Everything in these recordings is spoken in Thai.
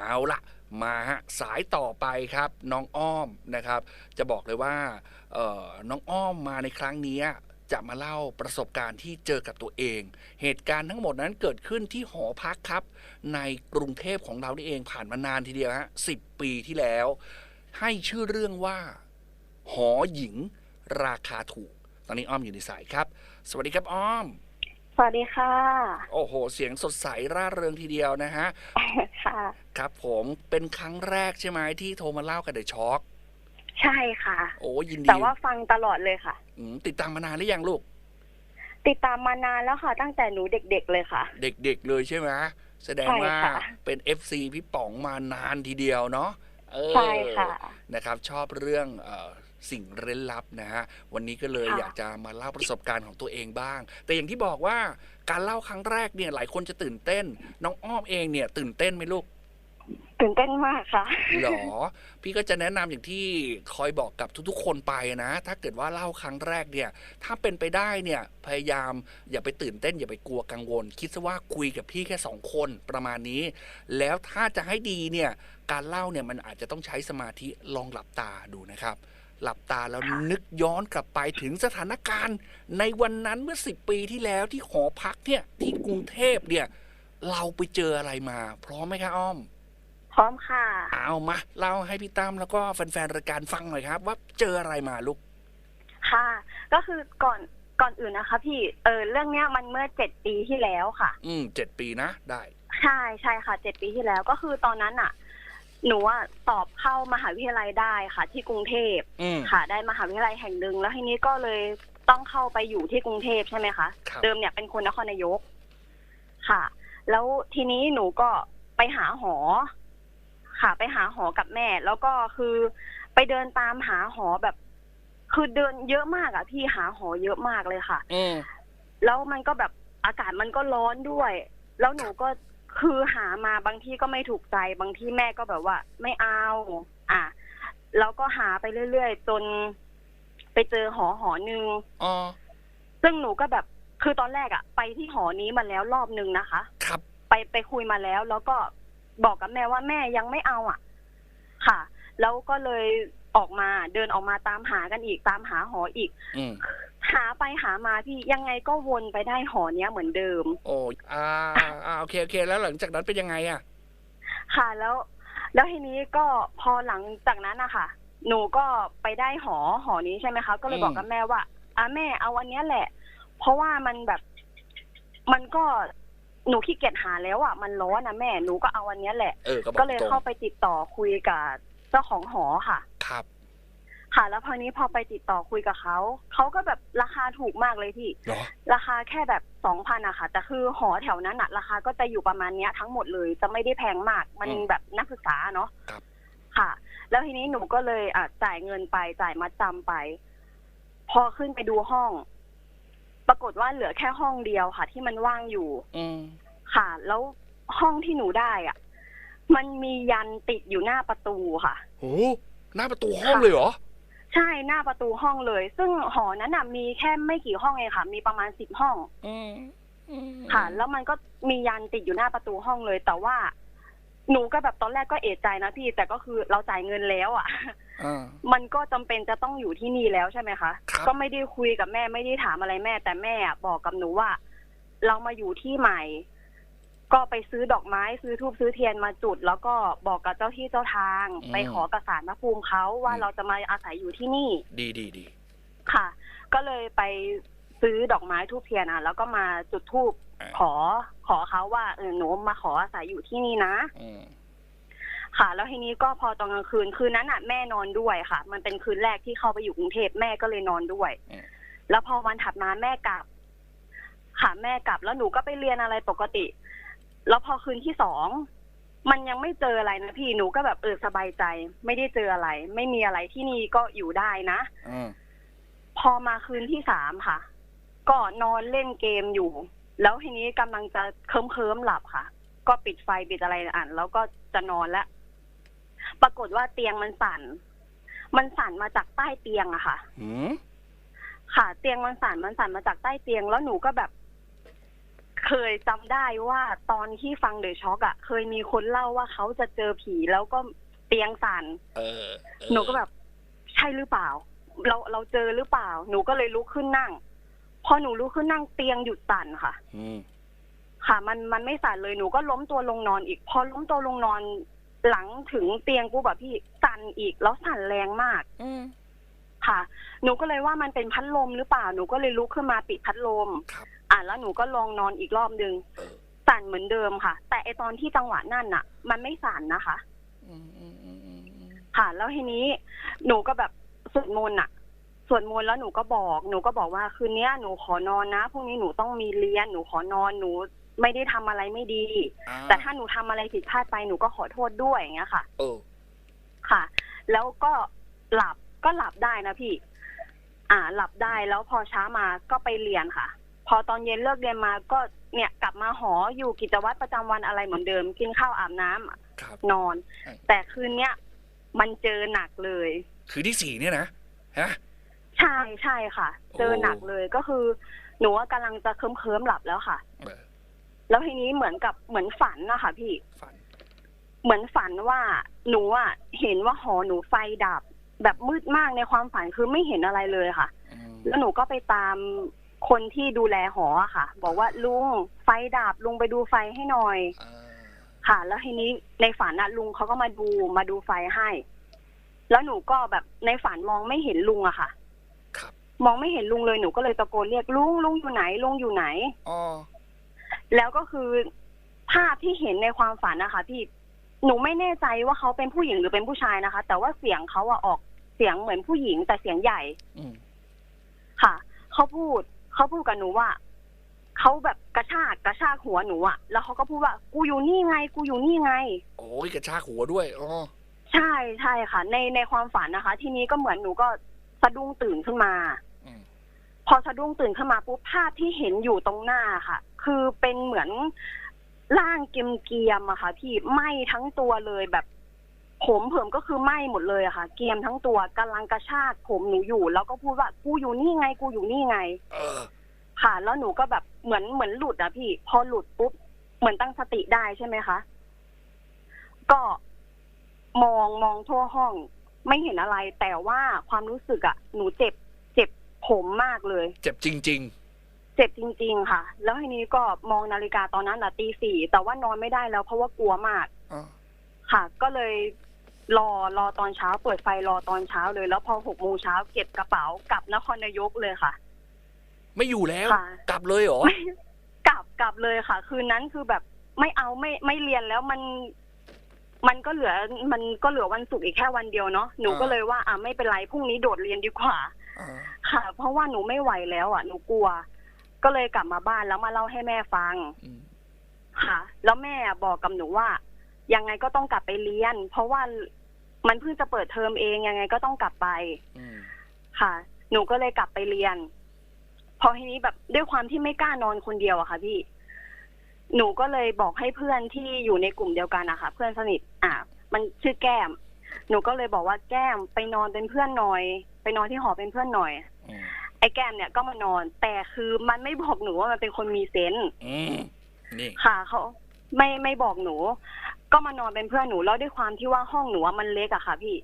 เอาละมาฮะสายต่อไปครับน้องอ้อมนะครับ จะบอกเลยว่าน้องอ้อมมาในครั้งนี้จะมาเล่าประสบการณ์ที่เจอกับตัวเอง เหตุการณ์ทั้งหมดนั้นเกิดขึ้นที่หอพักครับ ในกรุงเทพของเรานี่เองผ่านมานานทีเดียวฮะสิปีที่แล้ว ให้ชื่อเรื่องว่า หอหญิง ราคาถูก ตอนนี้อ้อมอยู่ในสายครับ สวัสดีครับอ้อม สวัสดีค่ะ โอ้โห เสียงสดใสร่าเริงทีเดียวนะฮะ ค่ะ ครับผมเป็นครั้งแรกใช่ไหมที่โทรมาเล่ากับเดอะช็อคใช่ค่ะ โอ้ยินดีแต่ว่าฟังตลอดเลยค่ะอืมติดตามมานานหรือยังลูก ติดตามมานานแล้วค่ะ ตั้งแต่หนูเด็กๆเลยค่ะ เด็กๆเลยใช่ไหมแสดงใช่ว่าค่ะเป็น FC พี่ป๋องมานานทีเดียวเนาะเออใช่ค่ะนะครับ ชอบเรื่องเออ สิ่งเร้นลับนะฮะวันนี้ก็เลยค่ะอยากจะมาเล่าประสบการณ์ของตัวเองบ้าง แต่อย่างที่บอกว่าการเล่าครั้งแรกเนี่ยหลายคนจะตื่นเต้น น้องอ้อมเองเนี่ย ตื่นเต้นไหมลูกตื่นเต้นมากค่ะหรอ พี่ก็จะแนะนำอย่างที่คอยบอกกับทุกๆ คนไปนะ ถ้าเกิดว่าเล่าครั้งแรกเนี่ย ถ้าเป็นไปได้เนี่ย พยายามอย่าไปตื่นเต้น อย่าไปกลัวกังวล คิดซะว่าคุยกับพี่แค่สองคนประมาณนี้ แล้วถ้าจะให้ดีเนี่ย การเล่าเนี่ยมันอาจจะต้องใช้สมาธิลองหลับตาดูนะครับ หลับตาแล้วนึกย้อนกลับไปถึงสถานการณ์ ในวันนั้นเมื่อสิบปีที่แล้วที่หอพักเนี่ยที่กรุงเทพเนี่ย เราไปเจออะไรมา พร้อมไหมคะอ้อม พร้อมค่ะ เอามาเล่าให้พี่ตั้มแล้วก็แฟนๆรายการฟังหน่อยครับ ว่าเจออะไรมาลูกค่ะ ก็คือก่อนก่อนอื่นนะคะ พี่เออเรื่องเนี้ยมันเมื่อเจ็ดปีที่แล้วค่ะ อืมเจ็ดปีนะได้ใช่ใช่ค่ะเจ็ดปีที่แล้วก็คือตอนนั้นอะ หนูอะสอบเข้ามหาวิทยาลัยได้ค่ะ ที่กรุงเทพอืม ค่ะ ได้มหาวิทยาลัยแห่งหนึ่งแล้วทีนี้ก็เลยต้องเข้าไปอยู่ที่กรุงเทพใช่ไหมคะครับ เดิมเนี่ยเป็นคนนครนายก ค่ะ แล้วทีนี้หนูก็ไปหาหอ ค่ะ ไปหาหอกับแม่ แล้วก็คือไปเดินตามหาหอแบบ คือเดินเยอะมากอะพี่หาหอเยอะมากเลยค่ะ อืม แล้วมันก็แบบอากาศมันก็ร้อนด้วย แล้วหนูก็ คือหามาบางที่ก็ไม่ถูกใจ บางที่แม่ก็แบบว่า ไม่เอา อะแล้วก็หาไปเรื่อยๆจน ไปเจอหอหอหนึ่งอ๋อซึ่งหนูก็แบบคือตอนแรกอะไปที่หอนี้มาแล้วรอบนึงนะคะ ครับ ไปไปคุยมาแล้ว แล้วก็บอกกับแม่ว่าแม่ยังไม่เอาอะค่ะ แล้วก็เลยออกมาเดินออกมาตามหากันอีกตามหาหออีกอืม หาไปหามาพี่ยังไงก็วนไปได้หอเนี้ยเหมือนเดิม โอ้อ่าอ่าโอเคโอเค แล้วหลังจากนั้นเป็นยังไงอะ ค่ะแล้ว แล้วทีนี้ก็พอหลังจากนั้นนะคะหนูก็ไปได้หอหอนี้ใช่ไหมคะก็เลยอืมบอกกับแม่ว่าอะแม่เอาอันเนี้ยแหละ เพราะว่ามันแบบ มันก็หนูขี้เกียจหาแล้วอะมันร้อนนะแม่หนูก็เอาอันเนี้ยแหละ เออก็บอกก็เลยตรงเข้าไปติดต่อคุยกับเจ้าของหอค่ะ ครับ ค่ะ แล้วพอนี้พอไปติดต่อคุยกับเขาเขาก็แบบราคาถูกมากเลยพี่ เหรอราคาแค่แบบสองพันอะค่ะแต่คือหอแถวนั้นอะราคาก็จะอยู่ประมาณเนี้ยทั้งหมดเลยจะไม่ได้แพงมากมันอืมแบบนักศึกษาเนาะครับ ค่ะ แล้วทีนี้หนูก็เลยอะจ่ายเงินไปจ่ายมาจำไป พอขึ้นไปดูห้อง ปรากฏว่าเหลือแค่ห้องเดียวค่ะ ที่มันว่างอยู่ อืม ค่ะ แล้วห้องที่หนูได้อะมันมียันติดอยู่หน้าประตูค่ะโหหน้าประตูห้องเลยเหรอ ใช่หน้าประตูห้องเลย ซึ่งหอนั้นน่ะมีแค่ไม่กี่ห้องเองค่ะ มีประมาณสิบห้องอืมอืมค่ะ แล้วมันก็มียันติดอยู่หน้าประตูห้องเลย แต่ว่า หนูก็แบบตอนแรกก็เอะใจนะพี่ แต่ก็คือเราจ่ายเงินแล้ว อะอ่ามันก็จำเป็นจะต้องอยู่ที่นี่แล้วใช่ไหมคะครับก็ไม่ได้คุยกับแม่ไม่ได้ถามอะไรแม่ แต่แม่อะบอกกับหนูว่า เรามาอยู่ที่ใหม่ ก็ไปซื้อดอกไม้ซื้อทูบซื้อเทียนมาจุด แล้วก็บอกกับเจ้าที่เจ้าทางไปขอกระสานพระภูมิเขาว่าเราจะมาอาศัยอยู่ที่นี่ดีดีดีค่ะ ก็เลยไปซื้อดอกไม้ทูบเทียนอะแล้วก็มาจุดทูบอ่าขอขอเขาว่าเออหนูมาขออาศัยอยู่ที่นี่นะ อืมค่ะ แล้วทีนี้ก็พอตอนกลางคืนคืนนั้นอะแม่นอนด้วยค่ะ มันเป็นคืนแรกที่เข้าไปอยู่กรุงเทพแม่ก็เลยนอนด้วย อืมแล้วพอวันถัดมาแม่กลับ ค่ะแม่กลับแล้วหนูก็ไปเรียนอะไรปกติ แล้วพอคืนที่สองมันยังไม่เจออะไรนะพี่หนูก็แบบเออสบายใจ ไม่ได้เจออะไร ไม่มีอะไรที่นี่ก็อยู่ได้นะอืมพอมาคืนที่สามค่ะ ก็นอนเล่นเกมอยู่ แล้วทีนี้กำลังจะเคลิ้มเคิมๆหลับค่ะ ก็ปิดไฟปิดอะไรอ่านแล้วก็จะนอนแล้วปรากฏว่าเตียงมันสั่น มันสั่นมาจากใต้เตียงอะค่ะหืมค่ะ เตียงมันสั่นมันสั่นมาจากใต้เตียง แล้วหนูก็แบบ เคยจำได้ว่าตอนที่ฟังเดอะช็อกอะเคยมีคนเล่าว่าเขาจะเจอผีแล้วก็เตียงสั่นเออเออหนูก็แบบ ใช่หรือเปล่า เราเราเจอหรือเปล่า หนูก็เลยลุกขึ้นนั่ง พอหนูลุกขึ้นนั่งเตียงหยุดสั่นค่ะอืมค่ะ มันมันไม่สั่นเลยหนูก็ล้มตัวลงนอนอีก พอล้มตัวลงนอนหลังถึงเตียงกูแบบพี่สั่นอีกแล้วสั่นแรงมากอืมค่ะ หนูก็เลยว่ามันเป็นพัดลมหรือเปล่า หนูก็เลยลุกขึ้นมาปิดพัดลมครับ อะแล้วหนูก็ลองนอนอีกรอบนึงเออสั่นเหมือนเดิมค่ะ แต่ไอตอนที่จังหวะนั่นน่ะ มันไม่สั่นนะคะอืมอืมอืมอืมอืมค่ะ แล้วทีนี้หนูก็แบบสวดมนต์อะสวดมนต์แล้วหนูก็บอกหนูก็บอกว่าคืนเนี้ยหนูขอนอนนะพรุ่งนี้หนูต้องมีเรียนหนูขอนอนหนูไม่ได้ทำอะไรไม่ดีอ่แต่ถ้าหนูทำอะไรผิดพลาดไปหนูก็ขอโทษด้วยอย่างเงี้ยค่ะเออค่ะ แล้วก็หลับก็หลับได้นะพี่ อ่า หลับได้แล้วพอเช้ามาก็ไปเรียนค่ะ พอตอนเย็นเลิกเรียนมาก็เนี่ยกลับมาหออยู่กิจวัตรประจำวันอะไรเหมือนเดิม กินข้าวอาบน้ำครับนอนเออแต่คืนเนี้ยมันเจอหนักเลย คือที่สี่เนี่ยนะฮะใช่ใช่ค่ะโอ้เจอหนักเลยก็คือ หนูว่ากำลังจะเคิมเคิมๆหลับแล้วค่ะเออแล้วทีนี้เหมือนกับเหมือนฝันนะคะพี่ฝันเหมือนฝันว่าหนูอะเห็นว่าหอหนูไฟดับ แบบมืดมากในความฝันคือไม่เห็นอะไรเลยค่ะอืมแล้วหนูก็ไปตาม คนที่ดูแลหออะค่ะ บอกว่าลุงไฟดับลุงไปดูไฟให้หน่อยอ่าค่ะ แล้วทีนี้ในฝันอะลุงเขาก็มาดูมาดูไฟให้ แล้วหนูก็แบบในฝันมองไม่เห็นลุงอะค่ะครับมองไม่เห็นลุงเลยหนูก็เลยตะโกนเรียกลุงลุงอยู่ไหนลุงอยู่ไหนอ๋อแล้วก็คือภาพที่เห็นในความฝันนะคะพี่หนูไม่แน่ใจว่าเขาเป็นผู้หญิงหรือเป็นผู้ชายนะคะ แต่ว่าเสียงเขาอะออกเสียงเหมือนผู้หญิงแต่เสียงใหญ่อืมค่ะเขาพูด เขาพูดกับหนูว่าเขาแบบกระชากกระชากหัวหนูอะแล้วเขาก็พูดว่า กูอยู่นี่ไง กูอยู่นี่ไง โอ้ยกระชากหัวด้วยอ๋อใช่ใช่ค่ะ ในในความฝันนะคะ ทีนี้ก็เหมือนหนูก็สะดุ้งตื่นขึ้นมาอืมพอสะดุ้งตื่นขึ้นมาปุ๊บภาพที่เห็นอยู่ตรงหน้าค่ะ คือเป็นเหมือนร่างเกรียมๆอะค่ะพี่ไหม้ทั้งตัวเลยแบบ ผมเผิมก็คือไหม้หมดเลยอะค่ะ เกรียมทั้งตัวกำลังกระชากผมหนูอยู่ แล้วก็พูดว่ากูอยู่นี่ไงกูอยู่นี่ไง เออ ค่ะ แล้วหนูก็แบบเหมือนเหมือนหลุดอะพี่ พอหลุดปุ๊บเหมือนตั้งสติได้ใช่ไหมคะ ก็มองมองทั่วห้องไม่เห็นอะไร แต่ว่าความรู้สึกอะหนูเจ็บ เจ็บผมมากเลย เจ็บจริงเจ็บจริง ๆ ค่ะ แล้วทีนี้ก็มองนาฬิกาตอนนั้นอะตีสี่แต่ว่านอนไม่ได้แล้วเพราะว่ากลัวมากๆอ๋อค่ะ ก็เลย รอรอตอนเช้าเปิดไฟรอตอนเช้าเลย แล้วพอหกโมงเช้าเก็บกระเป๋ากลับนครนายกเลยค่ะ ไม่อยู่แล้ว ค่ะ กลับเลยเหรอไม่กลับกลับเลยค่ะ คืนนั้นคือแบบไม่เอาไม่ไม่เรียนแล้วมัน มันก็เหลือมันก็เหลือวันศุกร์อีกแค่วันเดียวเนาะหนูอ่าก็เลยว่าอะไม่เป็นไรพรุ่งนี้โดดเรียนดีกว่า อ่าค่ะ เพราะว่าหนูไม่ไหวแล้วอะหนูกลัว ก็เลยกลับมาบ้านแล้วมาเล่าให้แม่ฟัง อืมค่ะ แล้วแม่บอกกับหนูว่า ยังไงก็ต้องกลับไปเรียน เพราะว่า มันเพิ่งจะเปิดเทอมเองยังไงก็ต้องกลับไปอืมค่ะ หนูก็เลยกลับไปเรียน พอทีนี้แบบด้วยความที่ไม่กล้านอนคนเดียวอะค่ะพี่ หนูก็เลยบอกให้เพื่อนที่อยู่ในกลุ่มเดียวกันนะคะเพื่อนสนิท อะ มันชื่อแก้ม หนูก็เลยบอกว่าแก้มไปนอนเป็นเพื่อนหน่อย ไปนอนที่หอเป็นเพื่อนหน่อยอืมไอ้แก้มเนี่ยก็มานอน แต่คือมันไม่บอกหนูว่ามันเป็นคนมีเซนส์อืมนี่ค่ะเขา ไม่ไม่บอกหนู ก็มานอนเป็นเพื่อนหนูแล้วด้วยความที่ว่าห้องหนูอะมันเล็กอะค่ะ พี่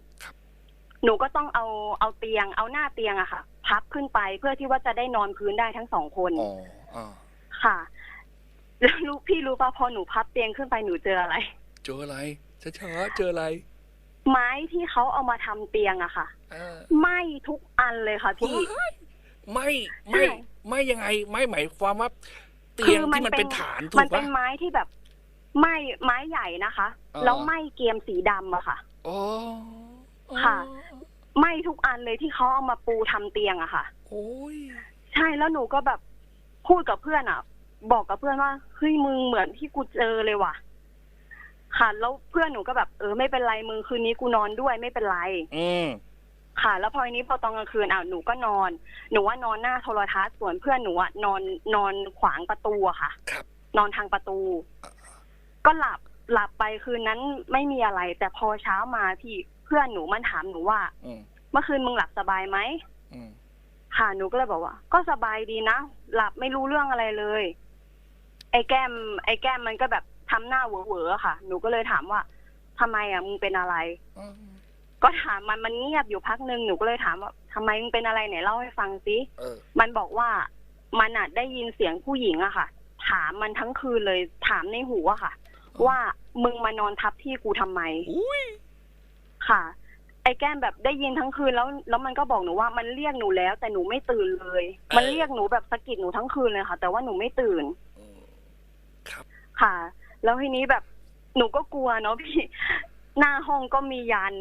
หนูก็ต้องเอาเอาเตียง เอาหน้าเตียงอะค่ะ พับขึ้นไปเพื่อที่ว่าจะได้นอนพื้นได้ทั้งสองคนอ๋ออ่าค่ะแล้วรู้พี่รู้ป่ะพอหนูพับเตียงขึ้นไปหนูเจออะไร เจออะไรช้าๆเจออะไรไม้ที่เขาเอามาทำเตียงอะค่ะ อ่าไหม้ทุกอันเลยค่ะพี่ ไม่ไม่ ใช่ ไม่ยังไง ไม่หมายความว่า เตีคืยงอมันที่มันเป็เป็นนฐานถูมันกเป็ปะนไม้ที่แบบ ไหม้ไม้ใหญ่นะคะ อ่า แล้วไหม้เกรียมสีดำอะค่ะอ๋อค่ะ ไหม้ทุกอันเลยที่เขาเอามาปูทำเตียงอะค่ะ โอ้ยใช่แล้วหนูก็แบบพูดกับเพื่อนอะบอกกับเพื่อนว่าเฮ้ยมึงเหมือนที่กูเจอเลยว่ะ ค่ะ แล้วเพื่อนหนูก็แบบเออไม่เป็นไรมึงคืนนี้กูนอนด้วยไม่เป็นไร อืมค่ะ แล้วพอทีนี้พอตอนกลางคืนอะหนูก็นอน หนูว่านอนหน้าโทรทัศน์ส่วนเพื่อนหนูอะนอนนอนขวางประตูอะค่ะ ครับนอนทางประตู ก็หลับหลับไปคืนนั้นไม่มีอะไร แต่พอเช้ามาพี่เพื่อนหนูมันถามหนูว่าอืมเมื่อคืนมึงหลับสบายไหมอืมค่ะหนูก็เลยบอกว่า ก็สบายดีนะหลับไม่รู้เรื่องอะไรเลย ไอ้แก้ม ไอ้แก้มมันก็แบบทำหน้าเหวอๆอะค่ะ หนูก็เลยถามว่าทำไมอะมึงเป็นอะไร อืมก็ถามมันมันเงียบอยู่พักหนึ่งหนูก็เลยถามว่าทำไมมึงเป็นอะไรไหนเล่าให้ฟังสิเออ มันบอกว่ามันอะได้ยินเสียงผู้หญิงอะค่ะ ถามมันทั้งคืนเลยถามในหูอะค่ะ ว่ามึงมานอนทับที่กูทำไมอุ้ยค่ะ ไอ้แก้มแบบได้ยินทั้งคืนแล้ว แล้วมันก็บอกหนูว่ามันเรียกหนูแล้ว แต่หนูไม่ตื่นเลย มันเรียกหนูแบบสะกิดหนูทั้งคืนเลยค่ะ แต่ว่าหนูไม่ตื่นเออครับ ค่ะ แล้วทีนี้แบบหนูก็กลัวเนาะพี่ หน้าห้องก็มียัน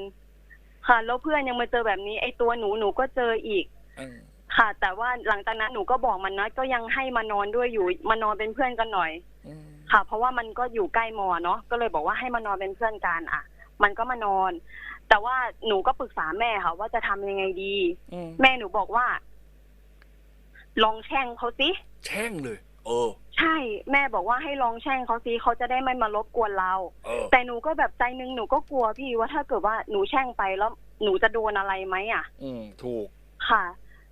ค่ะ แล้วเพื่อนยังมาเจอแบบนี้ ไอ้ตัวหนูหนูก็เจออีกเออค่ะ แต่ว่าหลังจากนั้นหนูก็บอกมันนะก็ยังให้มานอนด้วยอยู่ มานอนเป็นเพื่อนกันหน่อยอืม ค่ะ เพราะว่ามันก็อยู่ใกล้มอเนาะก็เลยบอกว่าให้มานอนเป็นเพื่อนกันอะ มันก็มานอน แต่ว่าหนูก็ปรึกษาแม่ค่ะ ว่าจะทำยังไงดีอืมแม่หนูบอกว่า ลองแช่งเขาสิแช่งเลยเออใช่แม่บอกว่าให้ลองแช่งเขาสิเขาจะได้ไม่มารบกวนเราเออแต่หนูก็แบบใจหนึงหนูก็กลัวพี่ว่าถ้าเกิดว่าหนูแช่งไปแล้ว หนูจะโดนอะไรไหมอะ อืมถูกค่ะ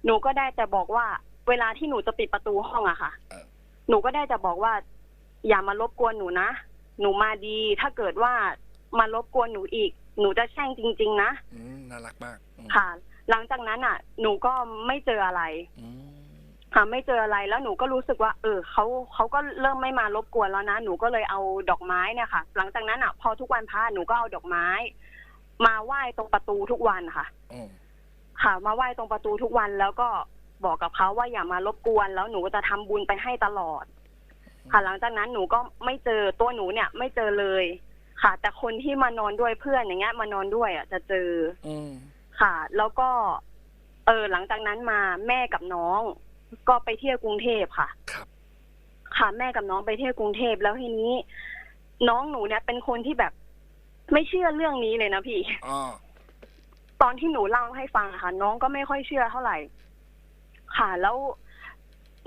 หนูก็ได้แต่บอกว่า เวลาที่หนูจะปิดประตูห้องอะค่ะเออหนูก็ได้แต่บอกว่า อย่ามารบกวนหนูนะ หนูมาดี ถ้าเกิดว่ามารบกวนหนูอีก หนูจะแช่งจริง ๆ นะอืมน่ารักมากอืมค่ะ หลังจากนั้นอะ หนูก็ไม่เจออะไร อืมค่ะไม่เจออะไรแล้วหนูก็รู้สึกว่า เออเขาเขาก็เริ่มไม่มารบกวนแล้วนะหนูก็เลยเอาดอกไม้เนี่ยค่ะ หลังจากนั้นอะ พอทุกวันพระหนูก็เอาดอกไม้ มาไหว้ตรงประตูทุกวันค่ะ อืมค่ะ มาไหว้ตรงประตูทุกวันแล้วก็บอกกับเขาว่าอย่ามารบกวน แล้วหนูก็จะทำบุญไปให้ตลอด ค่ะ หลังจากนั้นหนูก็ไม่เจอตัวหนูเนี่ย ไม่เจอเลย ค่ะ แต่คนที่มานอนด้วยเพื่อนอย่างเงี้ย มานอนด้วยอะจะเจออืมค่ะ แล้วก็ เออ หลังจากนั้นมาแม่กับน้อง ก็ไปเที่ยวกรุงเทพค่ะ ครับ ค่ะแม่กับน้องไปเที่ยวกรุงเทพแล้วทีนี้ น้องหนูเนี่ยเป็นคนที่แบบ ไม่เชื่อเรื่องนี้เลยนะพี่ อ๋อ ตอนที่หนูเล่าให้ฟังอะค่ะ น้องก็ไม่ค่อยเชื่อเท่าไหร่ ค่ะ แล้ว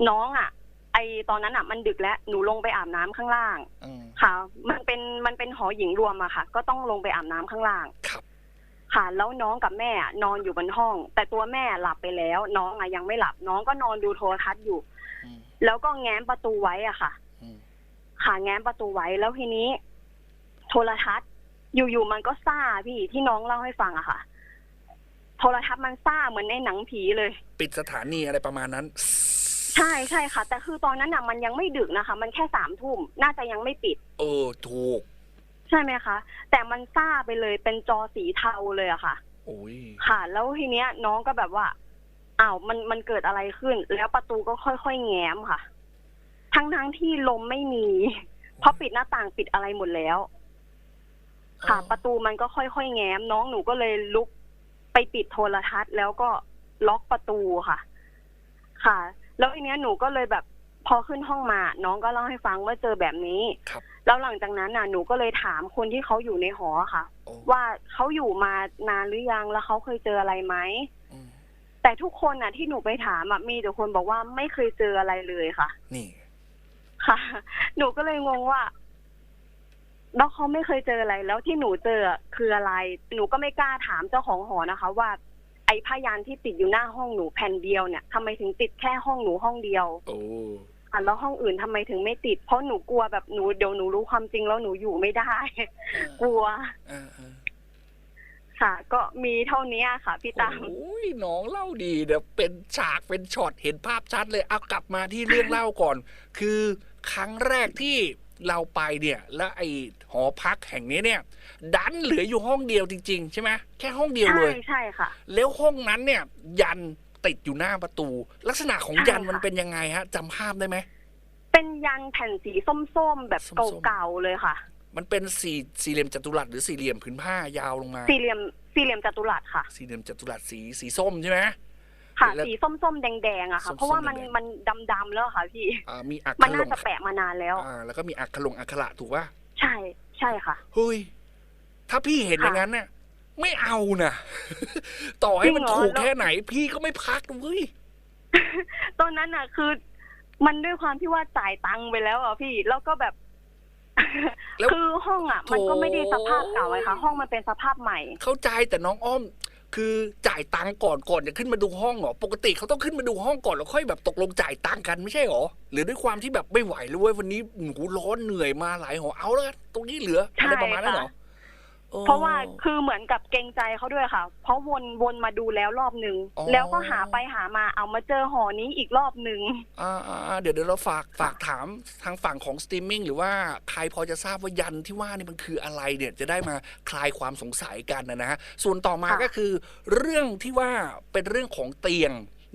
น้องอะ ไอตอนนั้นอะมันดึกแล้วหนูลงไปอาบน้ำข้างล่าง อืมค่ะ มันเป็นมันเป็นหอหญิงรวมอะค่ะ ก็ต้องลงไปอาบน้ำข้างล่าง ครับ ค่ะ แล้วน้องกับแม่อะนอนอยู่บนห้อง แต่ตัวแม่หลับไปแล้ว น้องอะยังไม่หลับ น้องก็นอนดูโทรทัศน์อยู่ อืมแล้วก็แง้มประตูไว้อะค่ะ อืมค่ะแง้มประตูไว้แล้วทีนี้ โทรทัศน์ อยู่ๆมันก็ซ่าพี่ที่น้องเล่าให้ฟังอะค่ะ โทรทัศน์มันซ่าเหมือนในหนังผีเลย ปิดสถานีอะไรประมาณนั้น ใช่ใช่ค่ะ แต่คือตอนนั้นอะมันยังไม่ดึกนะคะ มันแค่สามทุ่มน่าจะยังไม่ปิด เออถูก ใช่ไหมคะ แต่มันซ่าไปเลยเป็นจอสีเทาเลยอะค่ะ โอ้ยค่ะ แล้วทีเนี้ยน้องก็แบบว่าอ้าวมันมันเกิดอะไรขึ้น แล้วประตูก็ค่อยๆแง้มค่ะ ทั้งทั้งๆที่ลมไม่มี เพราะปิดหน้าต่างปิดอะไรหมดแล้ว ค่ะ ประตูมันก็ค่อยๆแง้ม น้องหนูก็เลยลุกไปปิดโทรทัศน์ แล้วก็ล็อกประตูค่ะ ค่ะ แล้วทีเนี้ยหนูก็เลยแบบพอขึ้นห้องมา น้องก็เล่าให้ฟังว่าเจอแบบนี้ครับ แล้วหลังจากนั้นน่ะหนูก็เลยถามคนที่เขาอยู่ในหอค่ะ โอ้ว่าเขาอยู่มานานหรือยังแล้วเขาเคยเจออะไรไหม อืมแต่ทุกคนน่ะที่หนูไปถามอะมีแต่คนบอกว่าไม่เคยเจออะไรเลยค่ะ นี่ ค่ะ หนูก็เลยงงว่าแล้วเขาไม่เคยเจออะไร แล้วที่หนูเจอคืออะไร หนูก็ไม่กล้าถามเจ้าของหอนะคะ ว่า ไอ้พยานที่ติดอยู่หน้าห้องหนูแผ่นเดียวเนี่ยทำไมถึงติดแค่ห้องหนูห้องเดียว โอ้อะแล้วห้องอื่นทำไมถึงไม่ติด เพราะหนูกลัวแบบหนูเดี๋ยวหนูรู้ความจริงแล้วหนูอยู่ไม่ได้ กลัว เออเออค่ะ ก็มีเท่านี้ค่ะ พี่ตาม โอ้ยน้องเล่าดีเดี๋ยวเป็นฉากเป็นช็อตเห็นภาพชัดเลยเอากลับมาที่เรื่องเล่าก่อน คือครั้งแรกที่ เราไปเนี่ยแล้วไอหอพักแห่งนี้เนี่ย ดันเหลืออยู่ห้องเดียวจริง ๆ ใช่ไหมแค่ห้องเดียวใช่เลยใช่ค่ะ แล้วห้องนั้นเนี่ย ยันติดอยู่หน้าประตู ลักษณะของใช่ยันค่ะมันเป็นยังไงฮะจำภาพได้ไหมเป็นยันแผ่นสีส้มๆแบบส้มๆเก่าๆเลยค่ะ มันเป็นสี่สี่เหลี่ยมจัตุรัสหรือสี่เหลี่ยมผืนผ้ายาวลงมา สี่เหลี่ยมสี่เหลี่ยมจัตุรัสค่ะ สี่เหลี่ยมจัตุรัสสีสีส้มใช่ไหม ค่ะแล้วสีส้มๆ แดงๆอะค่ะ ส้มๆเพราะว่ามันแดงๆ มันดำๆแล้วค่ะพี่ อ่ามีอักมันขลน่างจะแปะมานานแล้ว อ่าแล้วก็มีอักขลงอักขระถูกป่ะใช่ใช่ค่ะ เฮ้ยถ้าพี่เห็นค่ะอย่างนั้นเนี่ยไม่เอานะต่อให้มันจริงเหรอ ถูกแล้วแค่ไหน พี่ก็ไม่พักนะเว้ย ตอนนั้นอะคือมันด้วยความที่ว่าจ่ายตังค์ไปแล้วอะพี่แล้วก็แบบ แล้วคือห้องอะมันก็ไม่ได้สภาพเก่าไงคะห้องมันเป็นสภาพใหม่ เข้าใจแต่น้องอ้อม คือจ่ายตังก่อนก่อนจะขึ้นมาดูห้องเหรอปกติเขาต้องขึ้นมาดูห้องก่อนแล้วค่อยแบบตกลงจ่ายตังกันไม่ใช่หรอหรือด้วยความที่แบบไม่ไหวเลยเว้ยวันนี้หูร้อนเหนื่อยมาหลายหอเอาแล้วตรงนี้เหลืออะไรประมาณนั้นเหรอ เพราะว่าคือเหมือนกับเกรงใจเขาด้วยค่ะ เพราะวนวนมาดูแล้วรอบหนึ่งอ๋อ แล้วก็หาไปหามาเอามาเจอหอนี้อีกรอบหนึ่งอ่าอ่าอ่าเดี๋ยวเดี๋ยวเราฝากฝากถามทางฝั่งของสตรีมมิ่งหรือว่าใครพอจะทราบว่ายันที่ว่านี่มันคืออะไรเนี่ยจะได้มาคลายความสงสัยกันนะนะฮะส่วนต่อมาค่ะก็คือ เรื่องที่ว่าเป็นเรื่องของเตียง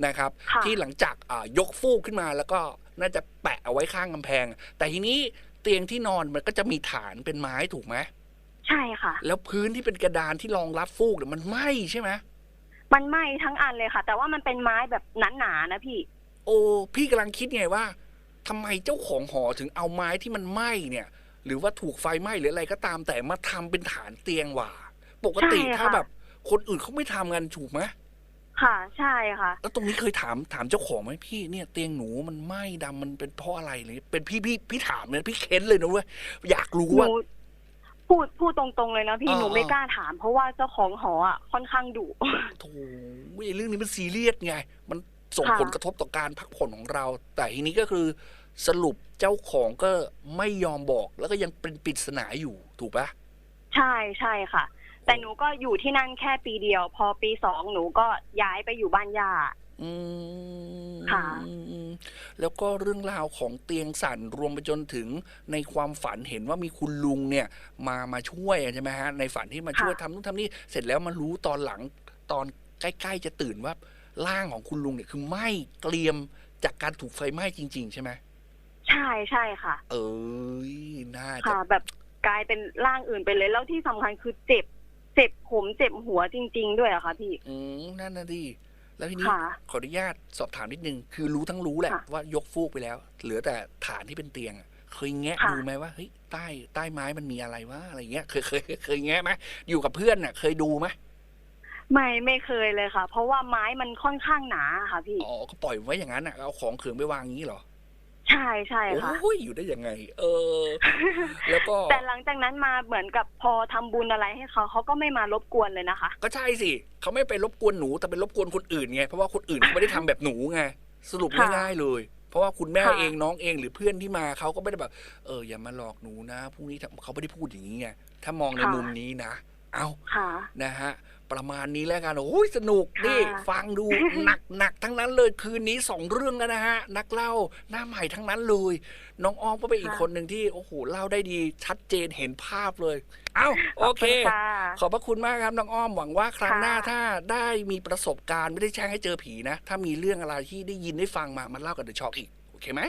นะครับ ค่ะที่หลังจากอ่ายกฟูกขึ้นมาแล้วก็น่าจะแปะเอาไว้ข้างกำแพง แต่ทีนี้เตียงที่นอนมันก็จะมีฐานเป็นไม้ถูกไหม ใช่ค่ะ แล้วพื้นที่เป็นกระดานที่รองรับฟูกเนี่ยมันไหม้ใช่ไหมมันไหม้ทั้งอันเลยค่ะ แต่ว่ามันเป็นไม้แบบหนาๆนะพี่ โอ้พี่กำลังคิดไงว่าทำไมเจ้าของหอถึงเอาไม้ที่มันไหม้เนี่ย หรือว่าถูกไฟไหม้หรืออะไรก็ตามแต่มาทำเป็นฐานเตียงหว่า ปกติใช่ค่ะ ถ้าแบบ คนอื่นเขาไม่ทำกันถูกไหมค่ะ ใช่ค่ะ แล้วตรงนี้เคยถามถามเจ้าของไหมพี่เนี่ยเตียงหนูมันไหม้ดำมันเป็นเพราะอะไรเลย เป็นพี่พี่พี่ถามเลยพี่เค้นเลยนะเว้ยอยากรู้หว่านู พูดพูดตรงๆเลยนะพี่อ่าหนูไม่อ่า กล้าถาม เพราะว่าเจ้าของหออะค่อนข้างดุ โถไอ้เรื่องนี้มันซีเรียสไง มันส่งค่ะ ผลกระทบต่อการพักผ่อนของเรา แต่ทีนี้ก็คือสรุปเจ้าของก็ไม่ยอมบอก แล้วก็ยังเป็นปริศนาอยู่ถูกปะใช่ใช่ค่ะ แต่หนูก็อยู่ที่นั่นแค่ปีเดียว พอปีสองหนูก็ย้ายไปอยู่บ้านย่า อืมค่ะอืมอืมแล้วก็เรื่องราวของเตียงสั่นรวมไปจนถึงในความฝันเห็นว่ามีคุณลุงเนี่ย มามาช่วยใช่ไหมฮะ ในฝันที่มาช่วยทำนู่นทำนี่เสร็จแล้วมารู้ตอนหลังตอนใกล้ๆจะตื่นว่าร่างของคุณลุงเนี่ยคือไหม้เกรียมจากการถูกไฟไหม้จริง ๆ ใช่ไหมใช่ใช่ค่ะ เอ้ยน่าจะค่ะ แบบกลายเป็นร่างอื่นไปเลยแล้วที่สำคัญคือเจ็บ เจ็บผมเจ็บหัวจริง ๆ ด้วยอะค่ะพี่ อืมนั่นนะดิ แล้วทีนี้ค่ะขออนุญาตสอบถามนิดนึง คือรู้ทั้งรู้แหละค่ะว่ายกฟูกไปแล้ว เหลือแต่ฐานที่เป็นเตียงอะเคยแงะค่ะดูไหมว่าเฮ้ยใต้ใต้ไม้มันมีอะไรวะอะไรเงี้ยเคยเคยเคยแงะไหมอยู่กับเพื่อนน่ะ เคยดูไหมไม่ไม่เคยเลยค่ะ เพราะว่าไม้มันค่อนข้างหนาค่ะพี่อ๋อก็ปล่อยไว้อย่างนั้นน่ะเอาของเขิงไปวางอย่างนี้เหรอ ใช่ใช่ค่ะโอ้ยอยู่ได้ยังไง เออ แล้วก็แต่หลังจากนั้นมาเหมือนกับพอทำบุญอะไรให้เขาเขาก็ไม่มารบกวนเลยนะคะ ก็ใช่สิเขาไม่ไปรบกวนหนูแต่ไปรบกวนคนอื่นไงเพราะว่าคนอื่นเขาไม่ได้ทำแบบหนูไงสรุปค่ะง่ายๆเลยเพราะว่าคุณแม่ค่ะเองน้องเองหรือเพื่อนที่มาเขาก็ไม่ได้แบบ เอออย่ามาหลอกหนูนะพรุ่งนี้เขาไม่ได้พูดอย่างนี้ไงถ้ามองในมุมนี้นะ เอาค่ะนะฮะประมาณนี้แล้วกันโอ้ยสนุกค่ะนี่ฟังดูหนักหนักทั้งนั้นเลยคืนนี้สองเรื่องแล้วนะฮะนักเล่าหน้าใหม่ทั้งนั้นเลย น้องอ้อมก็เป็นอีกคนหนึ่งที่โอ้โหเล่าได้ดีชัดเจนเห็นภาพเลย เอ้าโอเคขบณค่ะขอบพระคุณมากครับน้องอ้อมหวังว่าครั้งค่ะหน้าถ้าได้มีประสบการณ์ไม่ได้แจ้งให้เจอผีนะ ถ้ามีเรื่องอะไรที่ได้ยินได้ฟังมามันเล่ากับเดอะช็อกอีกโอเคไหม